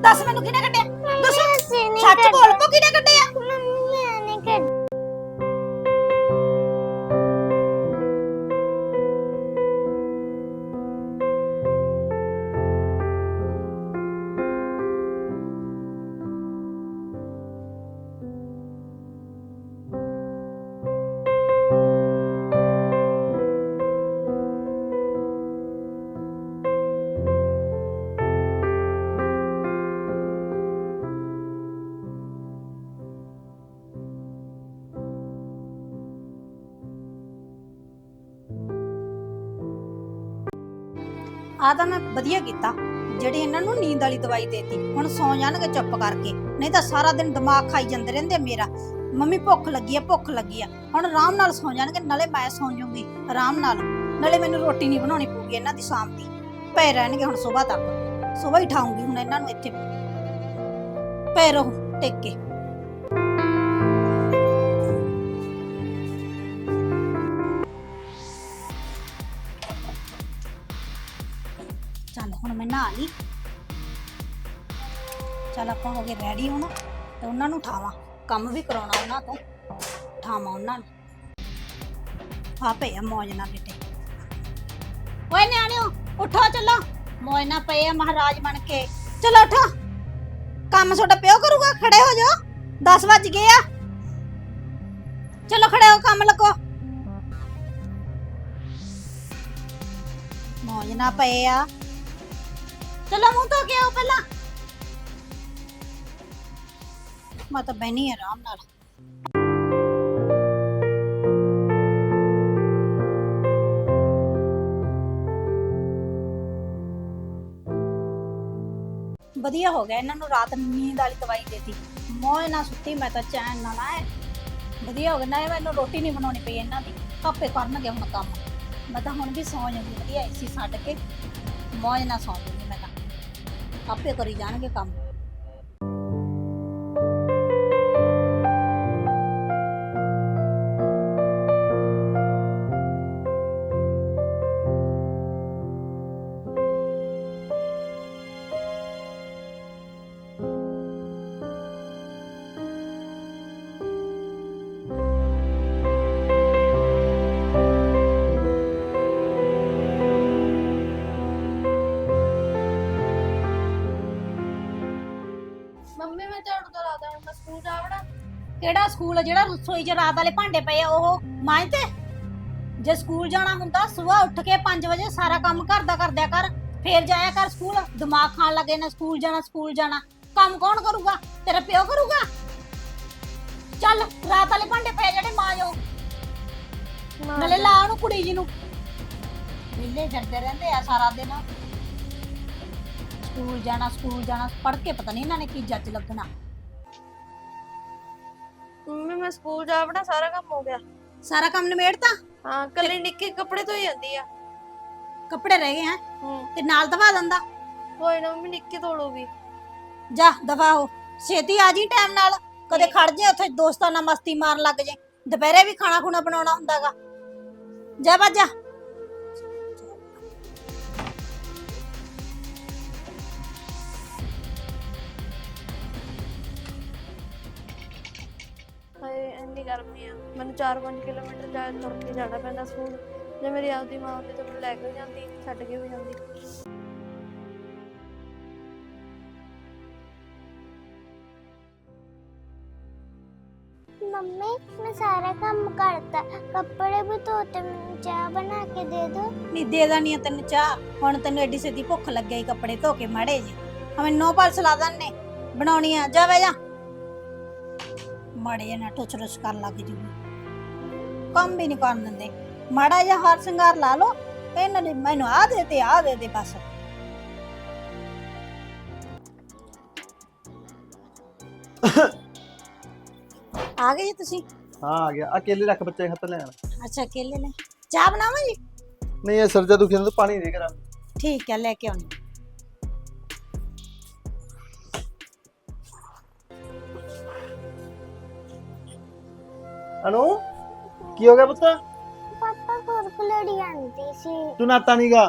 ਦੱਸ ਮੈਨੂੰ ਕਿਹਨੇ ਕੱਢਿਆ? ਦੱਸ। ਸੱਚ ਬੋਲ ਪੋ ਕਿਹਨੇ ਕੱਢਿਆ? ਆ ਤਾਂ ਮੈਂ ਵਧੀਆ ਕੀਤਾ। ਜਿਹੜੀ ਇਹਨਾਂ ਨੂੰ ਨੀਂਦ ਵਾਲੀ ਦਵਾਈ ਦੇਤੀ, ਹੁਣ ਸੌ ਜਾਣਗੇ ਚੁੱਪ ਕਰਕੇ। ਨਹੀਂ ਤਾਂ ਸਾਰਾ ਦਿਨ ਦਿਮਾਗ ਖਾਈ ਜਾਂਦੇ ਰਹਿੰਦੇ ਮੇਰਾ। ਮੰਮੀ ਭੁੱਖ ਲੱਗੀ ਆ, ਭੁੱਖ ਲੱਗੀ ਆ। ਹੁਣ ਆਰਾਮ ਨਾਲ ਸੌ ਜਾਣਗੇ, ਨਾਲੇ ਮੈਂ ਸੌ ਜੂਗੀ ਆਰਾਮ ਨਾਲ। ਨਾਲੇ ਮੈਨੂੰ ਰੋਟੀ ਨਹੀਂ ਬਣਾਉਣੀ ਪਊਗੀ ਇਹਨਾਂ ਦੀ ਸ਼ਾਮ ਦੀ। ਪਏ ਰਹਿਣਗੇ ਹੁਣ ਸਵੇਰ ਤੱਕ। ਸਵੇਰ ਹੀ ਠਾਉਂਗੀ ਹੁਣ ਇਹਨਾਂ ਨੂੰ ਇੱਥੇ। ਪਏ ਰਹੋ, ਟਿਕ। ਕੇ ਨਹਾ ਲਈ। ਚੱਲ ਆਪਾਂ ਹੋ ਗਏ ਰੈਡੀ ਹੁਣ, ਤੇ ਉਹਨਾਂ ਨੂੰ ਉਠਾਵਾਂ। ਕੰਮ ਵੀ ਕਰਾਉਣਾ ਉਹਨਾਂ ਤੋਂ, ਉਠਾਵਾਂ ਉਹਨਾਂ ਨੂੰ। ਆ ਪਏ ਆ ਮੌਜ ਨਾਲ ਬੇਟੇ। ਓਏ ਨਿਆਣਿਓ, ਉਠੋ, ਚੱਲੋ। ਮੌਜ ਨਾਲ ਪਏ ਆ ਮਹਾਰਾਜ ਬਣ ਕੇ। ਚਲੋ ਉਠੋ। ਕੰਮ ਤੁਹਾਡਾ ਪਿਓ ਕਰੂਗਾ, ਖੜੇ ਹੋ ਜਾਓ। 10 ਵੱਜ ਗਏ ਆ। ਚਲੋ ਖੜੇ ਹੋ, ਕੰਮ ਲੱਗੋ। ਮੌਜ ਨਾਲ ਪਏ ਆ। ਚਲੋ ਮੂੰਹ ਧੋ ਕੇ ਆਓ ਪਹਿਲਾਂ। ਮੈਂ ਤਾਂ ਬੈਣੀ ਆਰਾਮ ਨਾਲ। ਵਧੀਆ ਹੋ ਗਿਆ ਇਹਨਾਂ ਨੂੰ ਰਾਤ ਨੂੰ ਨੀਂਦ ਵਾਲੀ ਦਵਾਈ ਦੇਤੀ। ਮੌਜ ਨਾ ਸੁੱਤੀ, ਮੈਂ ਤਾਂ ਚੈਨ ਨਾਲ ਆਏ ਵਧੀਆ ਹੋ ਗਿਆ ਨਾ ਮੈਨੂੰ ਰੋਟੀ ਨਹੀਂ ਬਣਾਉਣੀ ਪਈ ਇਹਨਾਂ ਦੀ। ਆਪੇ ਕਰਨਗੇ ਹੁਣ ਕੰਮ। ਮੈਂ ਤਾਂ ਹੁਣ ਵੀ ਸੌਂ ਜਾਂਦੀ, ਵਧੀਆ ਏਸੀ ਛੱਡ ਕੇ। ਮੌਜ ਨਾ ਸੌਂ ਜਾਂਦੀ ਮੈਂ। ਆਪੇ ਕਰੀ ਜਾਣਗੇ ਕੰਮ। ਕਿਹੜਾ ਸਕੂਲ ਆ ਜਿਹੜਾ ਰਸੋਈ 'ਚ ਰਾਤ ਵਾਲੇ ਭਾਂਡੇ ਪਏ ਆ ਉਹ ਮਾਂ ਤੇ? ਜੇ ਸਕੂਲ ਜਾਣਾ ਹੁੰਦਾ ਸਵੇਰ ਉੱਠ ਕੇ 5 ਵਜੇ ਸਾਰਾ ਕੰਮ ਘਰ ਦਾ ਕਰਦਿਆ ਕਰ ਫੇਰ ਜਾਇਆ ਕਰ ਸਕੂਲ। ਦਿਮਾਗ ਖਾਣ ਲੱਗੇ ਨਾ ਸਕੂਲ ਜਾਣਾ ਸਕੂਲ ਜਾਣਾ। ਕੰਮ ਕੌਣ ਕਰੂਗਾ? ਤੇਰਾ ਪਿਓ ਕਰੂਗਾ? ਚੱਲ ਰਾਤ ਵਾਲੇ ਭਾਂਡੇ ਪਏ ਜਿਹੜੇ ਮਾਂ ਜੋ ਨਾਲੇ ਲਾ ਉਹਨੂੰ ਕੁੜੀ ਜੀ ਨੂੰ। ਵਿਹਲੇ ਫਿਰਦੇ ਰਹਿੰਦੇ ਆ ਸਾਰਾ ਦਿਨ। ਸਕੂਲ ਜਾਣਾ ਸਕੂਲ ਜਾਣਾ ਪੜ੍ਹ ਕੇ ਪਤਾ ਨਹੀਂ ਇਹਨਾਂ ਨੇ ਕੀ ਜੱਜ ਲੱਗਣਾ। ਮੰਮੀ ਮੈਂ ਸਕੂਲ ਜਾਵੜਾ ਸਾਰਾ ਕੰਮ ਹੋ ਗਿਆ। ਸਾਰਾ ਕੰਮ ਨਿਬੇੜਤਾ? ਹਾਂ ਕੱਲੀ ਨਿੱਕੇ ਕੱਪੜੇ ਧੋਈ ਜਾਂਦੀ ਆ। ਕੱਪੜੇ ਰਹਿ ਗਏ ਹੈ? ਹੂੰ। ਤੇ ਨਾਲ ਦਵਾ ਦਿੰਦਾ? ਕੋਈ ਨਾ ਮੰਮੀ ਨਿੱਕੇ ਧੋ ਲੂਗੀ ਜਾ ਦਵਾ ਹੋ ਛੇਤੀ ਆ ਜੀ ਟਾਈਮ ਨਾਲ। ਕਦੇ ਖੜ ਜੇ ਉੱਥੇ ਦੋਸਤਾਂ ਨਾਲ ਮਸਤੀ ਮਾਰਨ ਲੱਗ ਜੇ। ਦੁਪਹਿਰੇ ਵੀ ਖਾਣਾ ਖੁਣਾ ਬਣਾਉਣਾ ਹੁੰਦਾਗਾ। ਜਾ ਬਾਜਾ। ਗਰਮੀ ਆ। ਮੈਨੂੰ 4-5 ਕਿਲੋਮੀਟਰ ਜਾ ਤੁਰ ਕੇ ਜਾਣਾ ਪੈਂਦਾ ਸਕੂਲ। ਜੇ ਮੇਰੀ ਆਪਦੀ ਮਾਂ ਹੁੰਦੀ ਤਾਂ ਮੈਨੂੰ ਲੈ ਕੇ ਜਾਂਦੀ ਛੱਡ ਕੇ ਵੀ ਜਾਂਦੀ। ਮੰਮੀ ਮੈਂ ਸਾਰਾ ਕੰਮ ਕਰਤਾ। ਕੱਪੜੇ ਵੀ ਧੋਤੇ ਮੈਨੂੰ ਚਾਹ ਬਣਾ ਕੇ ਦੇ ਦੋ ਨਹੀਂ ਦੇ ਦੇਣੀ ਆ ਤੈਨੂੰ ਚਾਹ। ਹੁਣ ਤੈਨੂੰ ਐਡੀ ਸਿੱਧੀ ਭੁੱਖ ਲੱਗਿਆ ਈ ਕੱਪੜੇ ਧੋ ਕੇ ਮਾੜੇ ਜੇ ਹਮੇ ਨੋ ਪਾਲ ਸਲਾ ਨੇ ਬਣਾਉਣੀ ਆ। ਜਾ ਵੇ ਜਾ। ਮਾੜੇ ਨਾ ਟੁੱਚ ਰੁੱਚ ਕਰਨ ਲੱਗ ਜੂਗੀ। ਕੰਮ ਵੀ ਨਹੀਂ ਕਰਨ ਦਿੰਦੇ। ਮਾੜਾ ਜਿਹਾ ਹਾਰ ਸ਼ਿੰਗਾਰ ਲਾ ਲਓ ਇਹਨਾਂ ਨੇ ਮੈਨੂੰ ਆ ਦੇ ਤੇ ਆ ਦੇ ਦੇ ਬਸ। ਆ ਗਏ ਜੀ ਤੁਸੀਂ? ਹਾਂ ਆ ਗਿਆ। ਆ ਕੇਲੇ ਰੱਖ ਬੱਚੇ ਹੱਥ ਲੈਣ। ਅੱਛਾ ਕੇਲੇ ਨੇ ਚਾਹ ਬਣਾਵਾਂ ਜੀ? ਨਹੀਂ ਇਹ ਸਰਜਾ ਦੁਖੀ ਜਾਂਦਾ ਪਾਣੀ ਦੇ ਕਰਾਂ ਠੀਕ ਹੈ ਲੈ ਕੇ ਆਉਣੀ। ਅਨੂ ਕੀ ਹੋ ਗਿਆ ਪੁੱਤ? ਪਾਪਾ ਕੁਰਕੁਲੜੀ ਆਂਦੀ ਸੀ। ਤੂੰ ਨਾਤਾ ਨਹੀਂਗਾ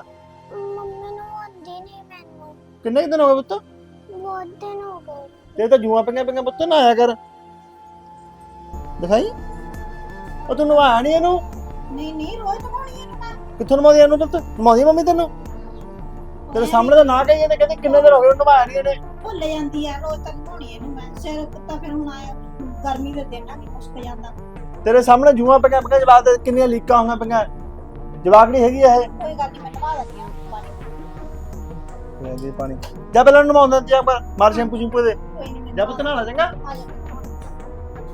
ਮੰਮੀ ਨੂੰ ਆਂਦੀ ਨਹੀਂ ਮੈਨੂੰ। ਕਿੰਨੇ ਕੁ ਦਿਨ ਹੋ ਗਏ ਪੁੱਤ? ਬਹੁਤ ਦਿਨ ਹੋ ਗਏ। ਤੇ ਤਾਂ ਜੂਆਂ ਪਈਆਂ ਪਈਆਂ ਪੁੱਤ ਨਾ ਆਇਆ ਕਰ। ਦਿਖਾਈ? ਉਹ ਤੂੰ ਨਵਾਇਆ ਨਹੀਂ ਇਹਨੂੰ? ਨਹੀਂ ਨਹੀਂ ਰੋਜ਼ ਨਵਾਉਣੀ ਇਹਨੂੰ ਮੈਂ ਕਿੱਥੋਂ ਨਵਾਉਂਦੀ ਇਹਨੂੰ ਪੁੱਤ? ਨਵਾਉਂਦੀ ਮੰਮੀ ਤੈਨੂੰ? ਤੇਰੇ ਸਾਹਮਣੇ ਤਾਂ ਨਾ ਕਹੀ ਜਾਂਦੇ ਕਹਿੰਦੇ ਕਿੰਨੇ ਦਿਨ ਹੋ ਗਏ ਨਵਾਇਆ ਨਹੀਂ ਇਹਨੇ। ਭੁੱਲ ਜਾਂਦੀ ਆ ਰੋਜ਼ ਤੱਕ ਨਵਾਉਣੀ ਇਹਨੂੰ ਮੈਂ। ਸਿਰ ਕੁੱਤਾ ਫਿਰ ਹੁਣ ਆਇਆ ਗਰਮੀ ਦੇ ਦਿਨ ਆ ਕਿ ਮੁਸ਼ਕ ਜਾਂਦਾ। ਤੇਰੇ ਸਾਹਮਣੇ ਜੂਆਂ ਪਈਆਂ ਪਈਆਂ ਜਵਾਬ ਦੇ ਕਿੰਨੀਆਂ ਲੀਕਾਂ ਹੋਈਆਂ ਪਈਆਂ। ਜਵਾਬ ਨਹੀਂ ਹੈਗੀ ਇਹ? ਕੋਈ ਗੱਲ ਨਹੀਂ ਮੈਂ ਨਵਾ ਦਿੰਦੀ ਆ ਪਾਣੀ। ਲੈਂਦੀ ਪਾਣੀ। ਜਾ ਪਹਿਲਾਂ ਨਵਾਉਂਦਾ ਜਾ ਪਰ ਮਾਰ ਸ਼ੈਂਪੂ ਸ਼ੈਂਪੂ ਦੇ। ਕੋਈ ਨਹੀਂ ਜਾ ਪੁੱਤ ਨਹਾਣਾ ਚੰਗਾ। ਆ ਜਾ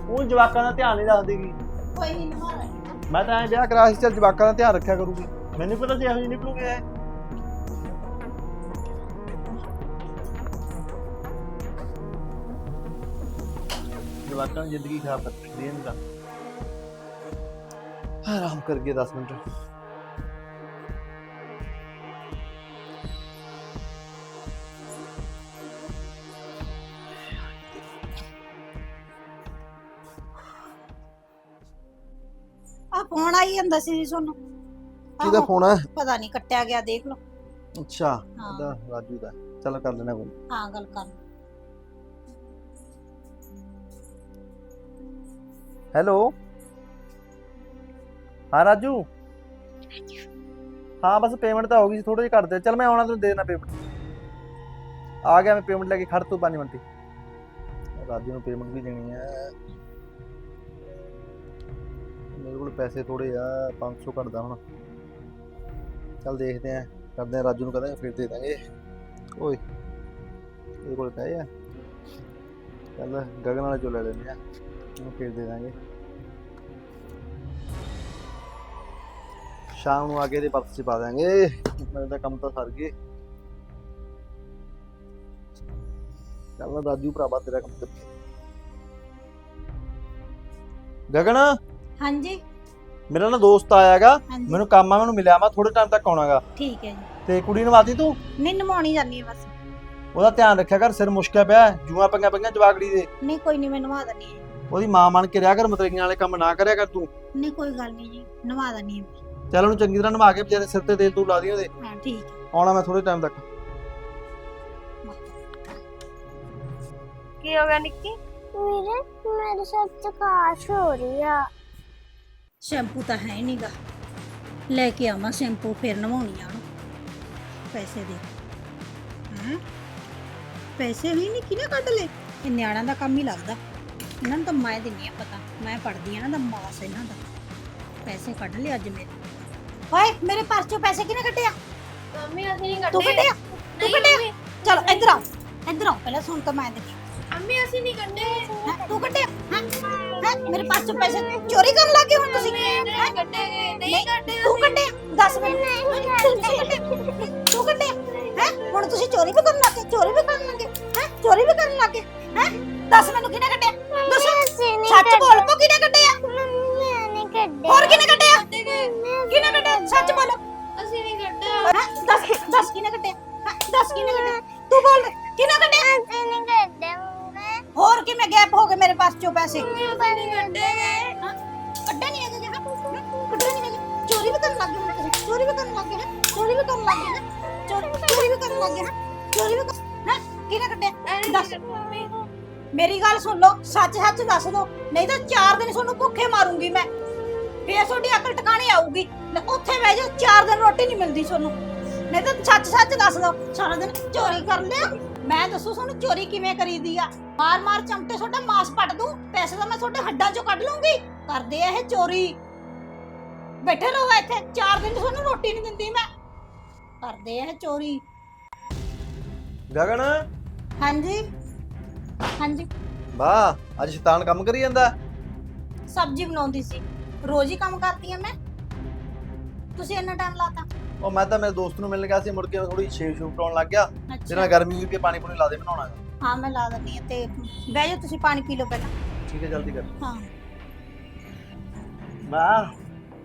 ਉਹ ਜਵਾਕਾਂ ਦਾ ਧਿਆਨ ਨਹੀਂ ਰੱਖਦੀਗੀ ਕੋਈ ਨਹੀਂ ਨਵਾ ਲੈਣੀ ਮੈਂ ਤਾਂ ਐਂ ਵਿਆਹ ਕਰਾ ਸੀ ਚੱਲ ਜਵਾਕਾਂ ਦਾ ਧਿਆਨ ਰੱਖਿਆ ਕਰੂਗੀ। ਮੈਨੂੰ ਪਤਾ ਸੀ ਇਹੋ ਜਿਹੀ ਨਿਕਲੂਗੀ ਇਹ। ਜਵਾਕਾਂ ਦੀ ਜ਼ਿੰਦਗੀ ਖਰਾਬ ਕਰ ਇਹਨੇ ਤਾਂ। ਆਰਾਮ ਕਰ ਗਏ 10 ਮਿੰਟ। ਆ ਫੋਨ ਆਈ ਜਾਂਦਾ ਸੀ ਤੁਹਾਨੂੰ। ਕਿਹਦਾ ਫੋਨ ਹੈ ਪਤਾ ਨਹੀਂ ਕੱਟਿਆ ਗਿਆ ਦੇਖ ਲਓ। ਅੱਛਾ ਹਾਂ। ਉਹਦਾ ਰਾਜੂ ਦਾ। ਚਲੋ ਕਰ ਲੈਣਾ ਕੋਈ ਹਾਂ ਗੱਲ ਕਰ। ਹੈਲੋ ਹਾਂ, ਰਾਜੂ? ਹਾਂ, ਬਸ ਪੇਮੈਂਟ ਤਾਂ ਹੋ ਗਈ ਸੀ ਥੋੜੇ ਜਿਹਾ ਘੱਟ ਦੇ। ਚੱਲ ਮੈਂ ਆਉਣਾ, ਤੈਨੂੰ ਦੇ ਦੇਣਾ ਪੇਮੈਂਟ ਆ ਗਿਆ ਮੈਂ ਪੇਮੈਂਟ ਲੈ ਕੇ, ਖੜ ਤੂੰ 5 ਮਿੰਟ ਹੀ। ਰਾਜੂ ਨੂੰ ਪੇਮੈਂਟ ਵੀ ਦੇਣੀ ਹੈ ਮੇਰੇ ਕੋਲ ਪੈਸੇ ਥੋੜੇ ਆ 500 ਘਟਦਾ ਹੁਣ। ਚੱਲ ਦੇਖਦੇ ਆ, ਕਰਦੇ ਆ, ਰਾਜੂ ਨੂੰ ਕਹਿੰਦੇ ਫਿਰ ਦੇ ਦਾਂਗੇ। ਓਏ ਇਹਦੇ ਕੋਲ ਪਏ ਆ। ਚੱਲ ਗਗਨ ਵਾਲੇ ਚੋਂ ਲੈ ਲੈਂਦੇ ਆ, ਉਹਨੂੰ ਫਿਰ ਦੇ ਦਾਂਗੇ। ਸ਼ਾਮ ਨੂੰ ਆ ਕੇ ਇਹਦੇ ਪਰਸ ਚ ਪਾ ਦਾਂਗੇ ਮੇਰੇ ਦਾ ਕੰਮ ਤਾਂ ਸਰ ਗਏ। ਚੱਲ ਰਾਜੂ ਭਰਾਵਾ ਤੇਰਾ ਕੰਮ ਤੇ ਗਗਨ? ਹਾਂਜੀ। ਮੇਰਾ ਨਾ ਦੋਸਤ ਆਇਆਗਾ ਹਾਂਜੀ। ਮੈਨੂੰ ਕੰਮ ਆ ਮੈਨੂੰ ਮਿਲਿਆ। ਮੈਂ ਥੋੜੇ ਟਾਈਮ ਤੱਕ ਆਉਣਾਗਾ ਠੀਕ ਹੈ ਜੀ। ਤੇ ਕੁੜੀ ਨੂੰ ਵਾਦੀ ਤੂੰ? ਨਹੀਂ ਨਵਾਉਣੀ ਜਾਂਦੀ ਹੈ ਬਸ। ਉਹਦਾ ਧਿਆਨ ਰੱਖਿਆ ਕਰ ਸਿਰ ਮੁਸ਼ਕਿਆ ਪਿਆ ਜੂਆਂ ਪੰਗਾ ਪੰਗਾ ਜਵਾਗੜੀ ਦੇ। ਨਹੀਂ ਕੋਈ ਨਹੀਂ ਮੈਂ ਨਵਾ ਦਿੰਦੀ ਹਾਂ। ਉਹਦੀ ਮਾਂ ਬਣ ਕੇ ਰਿਹਾ ਕਰ ਮਤਰੇਗੀਆਂ ਵਾਲੇ ਕੰਮ ਨਾ ਕਰਿਆ ਕਰ ਤੂੰ। ਨਹੀਂ ਕੋਈ ਗੱਲ ਨਹੀਂ ਜੀ। ਨਵਾ ਦਿੰਦੀ ਹਾਂ। ਚੱਲ ਉਹਨੂੰ ਚੰਗੀ ਤਰ੍ਹਾਂ ਨਵਾ ਕੇ ਵਿਚਾਰੇ ਸਿਰ ਤੇ ਤੇਲ ਤੂੰ ਲਾ ਦੀ ਉਹਦੇ। ਹਾਂ ਠੀਕ ਹੈ। ਆਉਣਾ ਮੈਂ ਥੋੜੇ ਟਾਈਮ ਤੱਕ। ਕੀ ਹੋ ਗਿਆ ਨਿੱਕੀ? ਵੀਰੇ ਮੇਰੇ ਸਿਰ ਚ ਖਾਸ਼ ਹੋ ਰਹੀ ਆ। ਸ਼ੈਂਪੂ ਤਾਂ ਹੈ ਨਹੀਂਗਾ ਲੈ ਕੇ ਆਵਾਂ ਸ਼ੈਂਪੂ ਫਿਰ ਨਵਾਉਣੀ ਆ ਉਹਨੂੰ। ਪੈਸੇ ਦੇ। ਹਾਂ? ਪੈਸੇ ਵੀ ਨਹੀਂ ਕਿਨੇ ਕੱਢ ਲਏ। ਇਹ ਨਿਆਣਿਆਂ ਦਾ ਕੰਮ ਹੀ ਲੱਗਦਾ। ਇਹਨਾਂ ਨੂੰ ਤਾਂ ਮੈਂ ਦਿੰਨੀ ਆ ਪਤਾ। ਮੈਂ ਪੜਦੀ ਆ ਨਾ ਦਾ ਮਾਸ ਇਹਨਾਂ ਦਾ। ਪੈਸੇ ਕੱਢ ਲਏ ਅੱਜ ਮੇਰੇ। ਓਏ ਮੇਰੇ ਪਰਸ ਚੋਂ ਪੈਸੇ ਕਿਨੇ ਕੱਢਿਆ ਮੰਮੀ ਅਸੀਂ ਨਹੀਂ ਤੂੰ ਕੱਢਿਆ ਤੂੰ ਕੱਢਿਆ ਚਲ ਇੱਧਰ ਆ ਇੱਧਰ ਆ ਪਹਿਲਾਂ ਸੁਣ ਤਾਂ ਮੈਂ ਦਿੰਦੀ ਮੰਮੀ ਅਸੀਂ ਨਹੀਂ ਕੱਢੇ ਹੈਂ, ਤੂੰ ਕੱਢਿਆ ਹੈਂ? ਹੈਂ? ਮੇਰੇ ਪਰਸ ਚੋਂ ਪੈਸੇ ਚੋਰੀ ਕਰਨ ਲੱਗੇ ਹੁਣ ਤੁਸੀਂ ਨਹੀਂ ਕੱਢੇ ਗਏ ਨਹੀਂ ਕੱਢੇ ਤੂੰ ਕੱਢਿਆ ਦੱਸ ਮੈਨੂੰ ਤੂੰ ਕੱਢਿਆ ਤੂੰ ਕੱਢਿਆ ਹੈ ਹੁਣ ਤੁਸੀਂ ਚੋਰੀ ਵੀ ਕਰਨ ਲੱਗੇ ਚੋਰੀ ਵੀ ਕਰਨ ਲੱਗੇ ਹੈ ਚੋਰੀ ਵੀ ਕਰਨ ਲੱਗੇ ਹੈ ਦੱਸ ਮੈਨੂੰ ਕਿਹਨੇ ਕੱਢਿਆ ਕਿਵੇਂ ਗੈਪ ਹੋ ਗਏ ਮੇਰੇ ਪਾਸ ਚੋਂ ਪੈਸੇ? ਨਹੀਂ ਕੱਢੇ ਗਏ? ਕੱਢੇ ਨਹੀਂ ਕੱਢੇ ਨਹੀਂ ਹੈਗੇ। ਚੋਰੀ ਵੀ ਕਰਨ ਲੱਗੇ ਹੁਣ ਤੁਸੀਂ। ਚੋਰੀ ਵੀ ਕਰਨ ਲੱਗੇ ਹੈ ਚੋਰੀ ਵੀ ਕਰਨ ਲੱਗੇ ਹੈ ਚੋਰੀ ਚੋਰੀ ਵੀ ਕਰਨ ਲੱਗੇ ਹੈ ਚੋਰੀ ਵੀ ਹੈ? ਕਿਹਨੇ ਕੱਢਿਆ? ਦੱਸ। ਮੇਰੀ ਗੱਲ ਸੁਣ ਲਓ। ਸੱਚ ਸੱਚ ਦੱਸ ਦੋ। ਨਹੀਂ ਤਾਂ 4 ਦਿਨ ਤੁਹਾਨੂੰ ਭੁੱਖੇ ਮਾਰੂੰਗੀ ਮੈਂ। ਫੇਰ ਤੁਹਾਡੀ ਅਕਲ ਟਿਕਾਣੇ ਆਊਗੀ। ਲੈ ਉੱਥੇ ਬਹਿ ਜਾਓ। 4 ਦਿਨ ਰੋਟੀ ਨਹੀਂ ਮਿਲਦੀ ਤੁਹਾਨੂੰ। ਨਹੀਂ ਤਾਂ ਸੱਚ ਸੱਚ ਦੱਸ ਦੋ। ਸਾਰਾ ਦਿਨ ਚੋਰੀ ਕਰ ਲਿਆ। ਮੈਂ ਦੱਸੂ ਤੁਹਾਨੂੰ ਚੋਰੀ ਕਿਵੇਂ ਕਰੀਦੀ ਆ? ਮਾਰ ਮਾਰ ਚਮਟੇ ਤੁਹਾਡਾ ਮਾਸ ਪੱਟ ਦੂੰ ਪੈਸੇ ਤਾਂ ਮੈਂ ਤੁਹਾਡੇ ਹੱਡਾਂ ਚੋਂ ਕੱਢ ਲੂੰਗੀ। ਕਰਦੇ ਆ ਇਹ ਚੋਰੀ। ਬੈਠੇ ਰਹੋ ਇੱਥੇ 4 ਦਿਨ ਤੁਹਾਨੂੰ ਰੋਟੀ ਨਹੀਂ ਦਿੰਦੀ ਮੈਂ। ਕਰਦੇ ਆ ਇਹ ਚੋਰੀ। ਗਗਨ? ਹਾਂਜੀ। ਹਾਂਜੀ। ਵਾਹ ਅੱਜ ਸ਼ੈਤਾਨ ਕੰਮ ਕਰੀ ਜਾਂਦਾ। ਸਬਜ਼ੀ ਬਣਾਉਂਦੀ ਸੀ। ਰੋਜ਼ ਹੀ ਕੰਮ ਕਰਦੀ ਆ ਮੈਂ। ਤੁਸੀਂ ਇੰਨਾ ਟਾਈਮ ਲਾਤਾ। ਉਹ ਮੈਂ ਤਾਂ ਮੇਰੇ ਦੋਸਤ ਨੂੰ ਮਿਲਣ ਗਿਆ ਸੀ ਮੁੜ ਕੇ ਥੋੜੀ ਛੇਵ ਛੂਪ ਪਾਉਣ ਲੱਗ ਗਿਆ। ਤੇ ਨਾਲ ਅੱਛਾ ਗਰਮੀ ਹੋਈ ਪਈ ਪਾਣੀ ਪੂਣੀ ਲਾ ਦੇ ਬਣਾਉਣਾ। ਹਾਂ ਮੈਂ ਲਾ ਦਿੰਦੀ ਆ ਤੇ ਬਹਿ ਜਾਓ ਤੁਸੀਂ ਪਾਣੀ ਪੀ ਲਓ ਪਹਿਲਾਂ। ਠੀਕ ਹੈ ਜਲਦੀ ਕਰ। ਹਾਂ। ਵਾਹ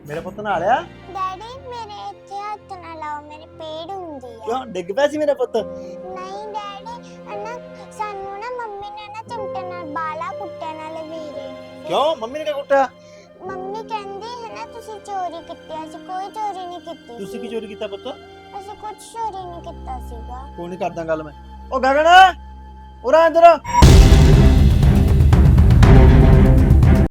ਮੇਰੇ ਪੁੱਤ ਨਾਲ ਆ? ਡੈਡੀ ਮੇਰੇ ਇੱਥੇ ਹੱਥ ਨਾ ਲਾਓ ਮੇਰੇ ਪੇੜ ਹੁੰਦੀ ਆ। ਕਿਉਂ ਡਿੱਗ ਪਿਆ ਸੀ ਮੇਰਾ ਪੁੱਤ? ਨਹੀਂ ਡੈਡੀ ਅਨਾ ਸਾਨੂੰ ਨਾ ਮੰਮੀ ਨੇ ਨਾ ਚਮਟੇ ਨਾਲ ਬਾਲਾ ਕੁੱਟਿਆ ਨਾਲ ਵੀਰੇ ਕਿਉਂ ਮੰਮੀ ਨੇ ਕਿਆ ਕੁੱਟਿਆ? ਹੈ ਨਾ ਚੋਰੀ ਕੀਤੀ ਅਸੀਂ ਕੋਈ ਚੋਰੀ ਨਹੀਂ ਕੀਤੀ ਤੁਸੀਂ ਕੀ ਸੀ। ਚੋਰੀ ਕੀਤਾ ਪੁੱਤ? ਅਸੀਂ ਕੁਝ ਚੋਰੀ ਨਹੀਂ ਕੀਤਾ ਸੀਗਾ। ਕੋਈ ਨਹੀਂ ਕਰਦਾ ਗੱਲ ਮੈਂ। ਉਹ ਗਗਨ! ਉਰਾ ਇੱਧਰ।